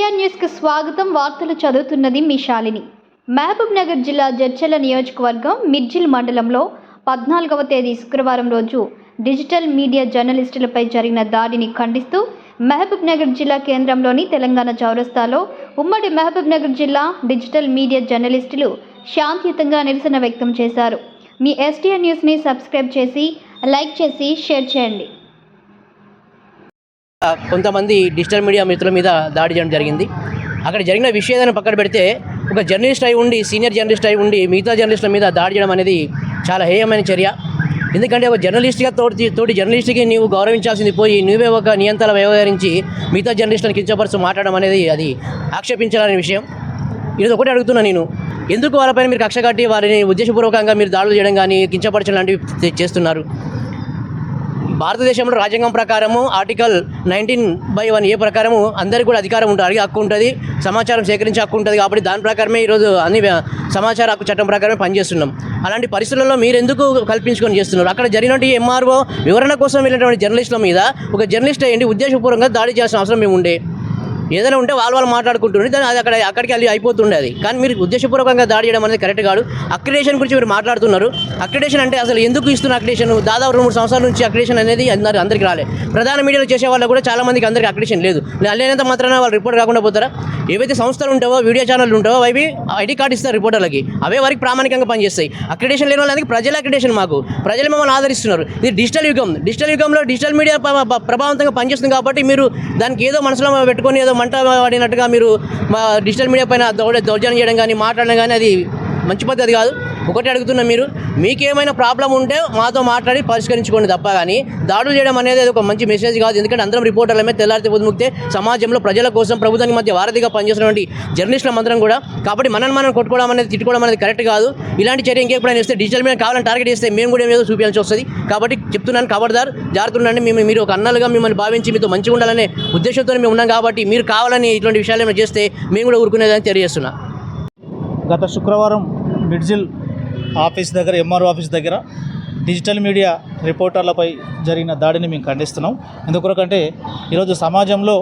STR న్యూస్కి స్వాగతం. వార్తలు చదువుతున్నది మీ శాలిని. మహబూబ్ నగర్ జిల్లా జడ్చల నియోజకవర్గం మిర్జిల్ మండలంలో పద్నాలుగవ తేదీ శుక్రవారం రోజు డిజిటల్ మీడియా జర్నలిస్టులపై జరిగిన దాడిని ఖండిస్తూ మహబూబ్ నగర్ జిల్లా కేంద్రంలోని తెలంగాణ చౌరస్తాలో ఉమ్మడి మహబూబ్ నగర్ జిల్లా డిజిటల్ మీడియా జర్నలిస్టులు శాంతియుతంగా నిరసన వ్యక్తం చేశారు. మీ ఎస్టీఆర్ న్యూస్ని సబ్స్క్రైబ్ చేసి లైక్ చేసి షేర్ చేయండి. కొంతమంది డిజిటల్ మీడియా మిత్రుల మీద దాడి చేయడం జరిగింది. అక్కడ జరిగిన విషయాన్ని పక్కన పెడితే ఒక జర్నలిస్ట్ అయి ఉండి సీనియర్ జర్నలిస్ట్ అయి ఉండి మిగతా జర్నలిస్టుల మీద దాడి చేయడం అనేది చాలా హేయమైన చర్య. ఎందుకంటే ఒక జర్నలిస్ట్గా తోటి తోటి జర్నలిస్ట్కి నీవు గౌరవించాల్సింది పోయి నువ్వే ఒక నియంత్రణ వ్యవహరించి మిగతా జర్నలిస్టులను కించపరుచు మాట్లాడడం అనేది అది ఆక్షేపించాలనే విషయం. ఇది ఒకటి అడుగుతున్నా నేను. ఎందుకు వాళ్ళపైన మీరు కక్ష కట్టి వారిని ఉద్దేశపూర్వకంగా మీరు దాడులు చేయడం కానీ కించపరచడం లాంటివి చేస్తున్నారు? భారతదేశంలో రాజ్యాంగం ప్రకారము article nineteen by one A ప్రకారము అందరికీ కూడా అధికారం ఉంటుంది అడిగే హక్కు ఉంటుంది సమాచారం సేకరించే హక్కు ఉంటుంది కాబట్టి దాని ప్రకారమే ఈరోజు అన్ని సమాచార హక్కు చట్టం ప్రకారమే పనిచేస్తున్నాం. అలాంటి పరిస్థితుల్లో మీరు ఎందుకు కల్పించుకొని చేస్తున్నారు? అక్కడ జరిగినటువంటి ఎంఆర్ఓ వివరణ కోసం వెళ్ళినటువంటి జర్నలిస్టుల మీద ఒక జర్నలిస్ట్ అయ్యండి ఉద్దేశపూర్వకంగా దాడి చేయాల్సిన అవసరం మేము ఉండే ఏదైనా ఉంటే వాళ్ళు వాళ్ళు మాట్లాడుకుంటుండే దాని అది అక్కడ అక్కడికి వెళ్ళి అయిపోతుండే అది కానీ మీరు ఉద్దేశపూర్వకంగా దాడి చేయడం అనేది కరెక్ట్ కాదు. అక్రిడేషన్ గురించి మీరు మాట్లాడుతున్నారు. అక్రిడేషన్ అంటే అసలు ఎందుకు ఇస్తున్న అక్రిడేషన్? దాదాపు రెండు మూడు సంవత్సరాల నుంచి అక్రిడేషన్ అనేది అందరు అందరికి రాలే. ప్రధాన మీడియాలో చేసే వాళ్ళకు కూడా చాలా మందికి అందరికి అక్రిడేషన్ లేదు. లేనంత మాత్రాన వాళ్ళు రిపోర్ట్ కాకుండా పోతారా? ఏవైతే సంస్థలు ఉంటావో వీడియో ఛానల్ ఉంటావో అవి ఐడి కార్డు ఇస్తారు రిపోర్టర్లకి. అవే వారికి ప్రామాణికంగా పనిచేస్తాయి. అక్రిడేషన్ లేని వాళ్ళకి ప్రజల అక్రిడేషన్ మాకు. ప్రజలు మమ్మల్ని ఆదరిస్తున్నారు. ఇది డిజిటల్ యుగం. డిజిటల్ యుగంలో డిజిటల్ మీడియా ప్రభావంతంగా పనిచేస్తుంది కాబట్టి మీరు దానికి ఏదో మనసులో పెట్టుకొని ఏదో మంట పడినట్టుగా మీరు మా డిజిటల్ మీడియా పైన దౌడ దౌర్జన్యం చేయడం కానీ మాట్లాడడం కానీ అది మంచి పద్ధతి కాదు. ఒకటి అడుగుతున్నా మీరు మీకేమైనా ప్రాబ్లం ఉంటే మాతో మాట్లాడి పరిష్కరించుకోండి తప్ప కానీ దాడులు చేయడం అనేది ఒక మంచి మెసేజ్ కాదు. ఎందుకంటే అందరం రిపోర్టర్లమే తెల్లారితే పొద్దుముక్తే సమాజంలో ప్రజల కోసం ప్రభుత్వానికి మధ్య వారధిగా పనిచేస్తున్నటువంటి జర్నలిస్టుల మందరం కూడా. కాబట్టి మనల్ని మనం కొట్టుకోవడం అనేది తిట్టుకోవడం అనేది కరెక్ట్ కాదు. ఇలాంటి చర్య ఇంకెప్పుడైనా ఇస్తే డిజిటల్ మీద కావాలని టార్గెట్ చేస్తే మేము కూడా ఏదో చూపించాల్సి వస్తుంది. కాబట్టి చెప్తున్నాను ఖబర్దార్ జాగ్రత్త మేము మీరు ఒక అన్నలుగా మిమ్మల్ని భావించి మీతో మంచిగా ఉండాలనే ఉద్దేశంతో మేము ఉన్నాం కాబట్టి మీరు కావాలని ఇటువంటి విషయాలు ఏమైనా చేస్తే మేము కూడా ఊరుకునేదని తెలియజేస్తున్నా. గత శుక్రవారం మిడ్జిల్ ఆఫీస్ దగ్గర ఎంఆర్ఓ ఆఫీస్ దగ్గర డిజిటల్ మీడియా రిపోర్టర్లపై జరిగిన దాడిని మేము ఖండిస్తున్నాం. ఎందుకొరకంటే ఈరోజు సమాజంలో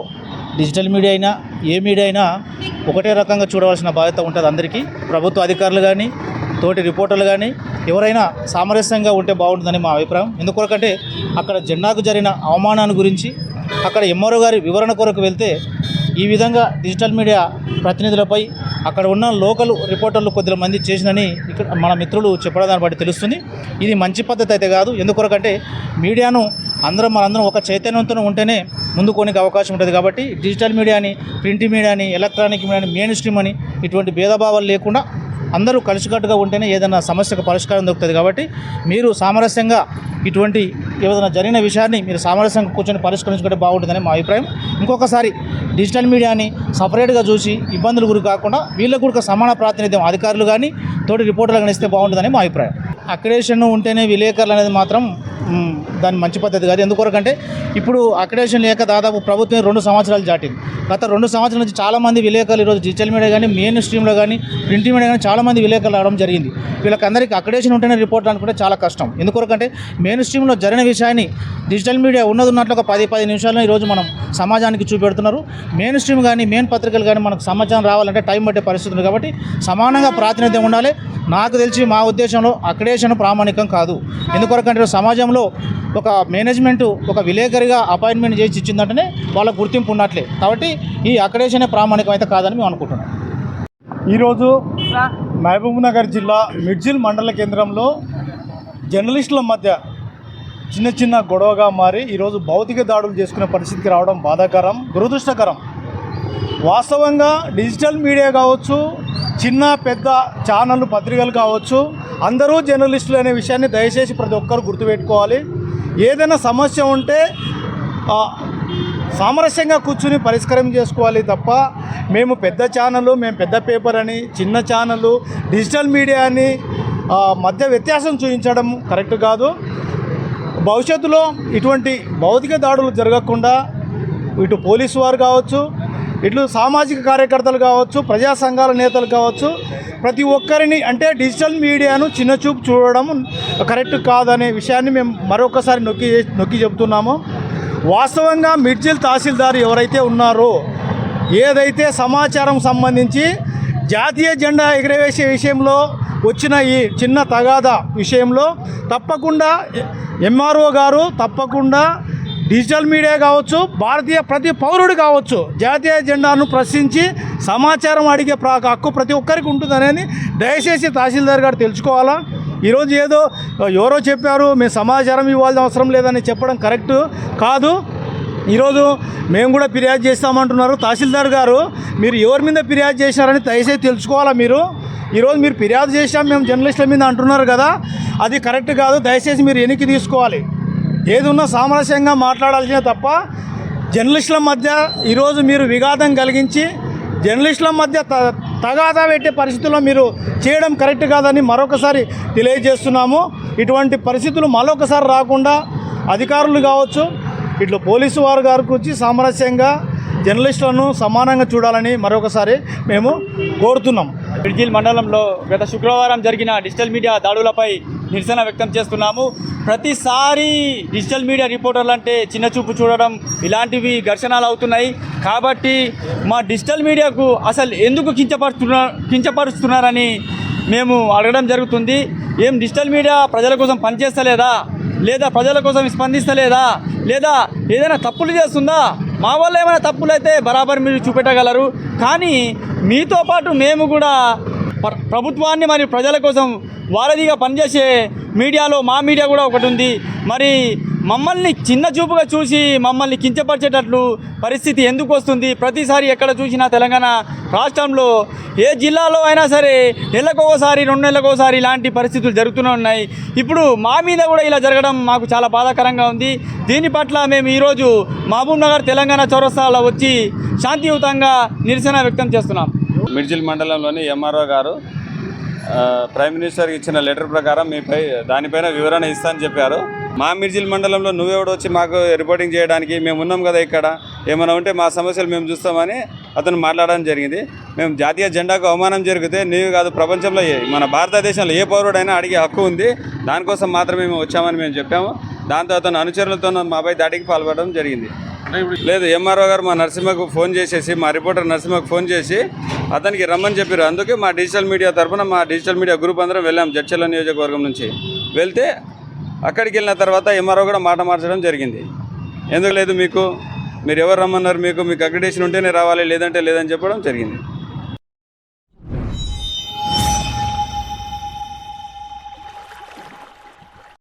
డిజిటల్ మీడియా అయినా ఏ మీడియా అయినా ఒకటే రకంగా చూడవలసిన బాధ్యత ఉంటుంది అందరికీ. ప్రభుత్వ అధికారులు కానీ తోటి రిపోర్టర్లు కానీ ఎవరైనా సామరస్యంగా ఉంటే బాగుంటుందని మా అభిప్రాయం. ఎందుకొరకంటే అక్కడ జెండాకు జరిగిన అవమానాన్ని గురించి అక్కడ ఎంఆర్ఓ గారి వివరణ కొరకు వెళ్తే ఈ విధంగా డిజిటల్ మీడియా ప్రతినిధులపై అక్కడ ఉన్న లోకల్ రిపోర్టర్లు కొద్ది మంది చేసినని ఇక్కడ మన మిత్రులు చెప్పడం దాన్ని బట్టి తెలుస్తుంది. ఇది మంచి పద్ధతి అయితే కాదు. ఎందుకొరకంటే మీడియాను అందరం మనందరం ఒక చైతన్యంతో ఉంటేనే ముందుకోనికి అవకాశం ఉంటుంది కాబట్టి డిజిటల్ మీడియాని ప్రింట్ మీడియాని ఎలక్ట్రానిక్ మీడియాని మెయిన్ స్ట్రీమ్ అని ఇటువంటి భేదభావాలు లేకుండా అందరూ కలిసికట్టుగా ఉంటేనే ఏదైనా సమస్యకు పరిష్కారం దొరుకుతుంది కాబట్టి మీరు సామరస్యంగా ఇటువంటి ఏదైనా జరిగిన విషయాన్ని మీరు సామరస్యంగా కూర్చొని పరిష్కరించుకుంటే బాగుంటుందని మా అభిప్రాయం. ఇంకొకసారి డిజిటల్ మీడియాని సపరేట్గా చూసి ఇబ్బందులు గురి కాకుండా వీళ్ళకు కూడా సమాన ప్రాతినిధ్యం అధికారులు కానీ తోటి రిపోర్టర్లు కానీ ఇస్తే బాగుంటుందని మా అభిప్రాయం. అక్రిడేషన్ ఉంటేనే విలేకరులు అనేది మాత్రం దాని మంచి పద్ధతి కాదు. ఎందుకొరకంటే ఇప్పుడు అక్రిడేషన్ లేక దాదాపు ప్రభుత్వం రెండు సంవత్సరాలు దాటింది. గత రెండు సంవత్సరాల నుంచి చాలామంది విలేకరులు ఈరోజు డిజిటల్ మీడియా కానీ మెయిన్ స్ట్రీమ్లో కానీ ప్రింట్ మీడియా కానీ చాలామంది విలేకరులు రావడం జరిగింది. వీళ్ళకందరికీ అక్రిడేషన్ ఉంటేనే రిపోర్ట్ అనుకుంటే చాలా కష్టం. ఎందుకొరకంటే మెయిన్ స్ట్రీమ్లో జరిగిన విషయాన్ని డిజిటల్ మీడియా ఉన్నది ఉన్నట్లు ఒక పది పది నిమిషాల్లో ఈరోజు మనం సమాజానికి చూపెడుతున్నారు. మెయిన్ స్ట్రీమ్ కానీ మెయిన్ పత్రికలు కానీ మనకు సమాచారం రావాలంటే టైం పట్టే పరిస్థితులు కాబట్టి సమానంగా ప్రాతినిధ్యం ఉండాలి. నాకు తెలిసి మా ఉద్దేశంలో అక్రిడేషన్ ప్రామాణికం కాదు. ఎందుకొరకంటే సమాజంలో ఒక మేనేజ్మెంట్ ఒక విలేకరిగా అపాయింట్మెంట్ చేసి ఇచ్చిందంటేనే వాళ్ళ గుర్తింపు ఉన్నట్లే. కాబట్టి ఈ అక్రిడేషనే ప్రామాణికం అయితే కాదని మేము అనుకుంటున్నాం. ఈరోజు మహబూబ్నగర్ జిల్లా మిడ్జిల్ మండల కేంద్రంలో జర్నలిస్టుల మధ్య చిన్న చిన్న గొడవగా మారి ఈరోజు భౌతిక దాడులు చేసుకునే పరిస్థితికి రావడం బాధాకరం దురదృష్టకరం. వాస్తవంగా డిజిటల్ మీడియా కావచ్చు చిన్న పెద్ద ఛానళ్ళు పత్రికలు కావచ్చు అందరూ జర్నలిస్టులు అనే విషయాన్ని దయచేసి ప్రతి ఒక్కరు గుర్తుపెట్టుకోవాలి. ఏదైనా సమస్య ఉంటే సామరస్యంగా కూర్చుని పరిష్కారం చేసుకోవాలి తప్ప మేము పెద్ద ఛానళ్ళు మేము పెద్ద పేపర్ అని చిన్న ఛానళ్ళు డిజిటల్ మీడియా అని మధ్య వ్యత్యాసం చూపించడం కరెక్ట్ కాదు. భవిష్యత్తులో ఇటువంటి భౌతిక దాడులు జరగకుండా ఇటు పోలీసు వారు కావచ్చు ఇట్లు సామాజిక కార్యకర్తలు కావచ్చు ప్రజా సంఘాల నేతలు కావచ్చు ప్రతి ఒక్కరిని అంటే డిజిటల్ మీడియాను చిన్నచూపు చూడడం కరెక్ట్ కాదనే విషయాన్ని మేము మరొకసారి నొక్కి నొక్కి చెబుతున్నాము వాస్తవంగా మిర్జిల్ తహసీల్దార్ ఎవరైతే ఉన్నారో ఏదైతే సమాచారం సంబంధించి జాతీయ జెండా ఎగరవేసే విషయంలో వచ్చిన ఈ చిన్న తగాదా విషయంలో తప్పకుండా ఎంఆర్ఓ గారు తప్పకుండా డిజిటల్ మీడియా కావచ్చు భారతీయ ప్రతి పౌరుడు కావచ్చు జాతీయ జెండాను ప్రశ్నించి సమాచారం అడిగే ప్రా హక్కు ప్రతి ఒక్కరికి ఉంటుందనేది దయచేసి తహసీల్దార్ గారు తెలుసుకోవాలా? ఈరోజు ఏదో ఎవరో చెప్పారు మేము సమాచారం ఇవ్వాల్సిన అవసరం లేదని చెప్పడం కరెక్ట్ కాదు. ఈరోజు మేము కూడా ఫిర్యాదు చేస్తామంటున్నారు. తహసీల్దార్ గారు మీరు ఎవరి మీద ఫిర్యాదు చేశారని దయచేసి తెలుసుకోవాలా మీరు? ఈరోజు మీరు ఫిర్యాదు చేశాం మేము జర్నలిస్టుల మీద అంటున్నారు కదా. అది కరెక్ట్ కాదు దయచేసి మీరు వెనక్కి తీసుకోవాలి. ఏదున్నా సామరస్యంగా మాట్లాడాల్సిందే తప్ప జర్నలిస్టుల మధ్య ఈరోజు మీరు విఘాతం కలిగించి జర్నలిస్టుల మధ్య త తగాదా పెట్టే పరిస్థితుల్లో మీరు చేయడం కరెక్ట్ కాదని మరొకసారి తెలియజేస్తున్నాము. ఇటువంటి పరిస్థితులు మరొకసారి రాకుండా అధికారులు కావచ్చు ఇట్లా పోలీసు వారు గారి గురించి సామరస్యంగా జర్నలిస్టులను సమానంగా చూడాలని మరొకసారి మేము కోరుతున్నాం. బ్రిడ్జిల్ మండలంలో గత శుక్రవారం జరిగిన డిజిటల్ మీడియా దాడులపై నిరసన వ్యక్తం చేస్తున్నాము. ప్రతిసారి డిజిటల్ మీడియా రిపోర్టర్లు అంటే చిన్న చూపు చూడడం ఇలాంటివి ఘర్షణలు అవుతున్నాయి. కాబట్టి మా డిజిటల్ మీడియాకు అసలు ఎందుకు కించపరుస్తున్నా కించపరుస్తున్నారని మేము అడగడం జరుగుతుంది. ఏం డిజిటల్ మీడియా ప్రజల కోసం పనిచేస్తలేదా? లేదా ప్రజల కోసం స్పందిస్తలేదా? లేదా ఏదైనా తప్పులు చేస్తుందా? మా వల్ల ఏమైనా తప్పులు అయితే బరాబర్ మీరు చూపెట్టగలరు. కానీ మీతో పాటు మేము కూడా ప్రభుత్వాన్ని మరి ప్రజల కోసం వారధిగా పనిచేసే మీడియాలో మా మీడియా కూడా ఒకటి ఉంది. మరి మమ్మల్ని చిన్న చూపుగా చూసి మమ్మల్ని కించపరిచేటట్లు పరిస్థితి ఎందుకు వస్తుంది? ప్రతిసారి ఎక్కడ చూసినా తెలంగాణ రాష్ట్రంలో ఏ జిల్లాలో అయినా సరే నెలకోసారి రెండు నెలకోసారి ఇలాంటి పరిస్థితులు జరుగుతూనే ఉన్నాయి. ఇప్పుడు మా మీద కూడా ఇలా జరగడం మాకు చాలా బాధాకరంగా ఉంది. దీని పట్ల మేము ఈరోజు మహబూబ్ నగర్ తెలంగాణ చౌరస్తాలో వచ్చి శాంతియుతంగా నిరసన వ్యక్తం చేస్తున్నాం. మిర్జిల్ మండలంలోని ఎంఆర్ఓ గారు ప్రైమ్ మినిస్టర్కి ఇచ్చిన లెటర్ ప్రకారం మీపై దానిపైన వివరణ ఇస్తా అని చెప్పారు. మా మిర్జిల్ మండలంలో నువ్వెవడు వచ్చి మాకు రిపోర్టింగ్ చేయడానికి మేము ఉన్నాం కదా ఇక్కడ. ఏమైనా ఉంటే మా సమస్యలు మేము చూస్తామని అతను మాట్లాడడం జరిగింది. మేము జాతీయ జెండాకు అవమానం జరిగితే నీవు కాదు ప్రపంచంలో ఏ- మన భారతదేశంలో ఏ పౌరుడైనా అడిగే హక్కు ఉంది. దానికోసం మాత్రమే మేము వచ్చామని మేము చెప్పాము. దాంతో అతను అనుచరులతో మాపై దాడికి పాల్పడడం జరిగింది. లేదు ఎంఆర్ఓ గారు మా నరసింహకు ఫోన్ చేసేసి మా రిపోర్టర్ నరసింహకు ఫోన్ చేసి అతనికి రమ్మని చెప్పారు. అందుకే మా డిజిటల్ మీడియా తరఫున మా డిజిటల్ మీడియా గ్రూప్ అందరం వెళ్ళాం జడ్చల్ల నియోజకవర్గం నుంచి. వెళ్తే అక్కడికి వెళ్ళిన తర్వాత ఎంఆర్ఓ కూడా మాట మార్చడం జరిగింది. ఎందుకు లేదు మీకు? మీరు ఎవరు రమ్మన్నారు మీకు? మీకు అగ్రిడేషన్ ఉంటేనే రావాలి లేదంటే లేదని చెప్పడం జరిగింది.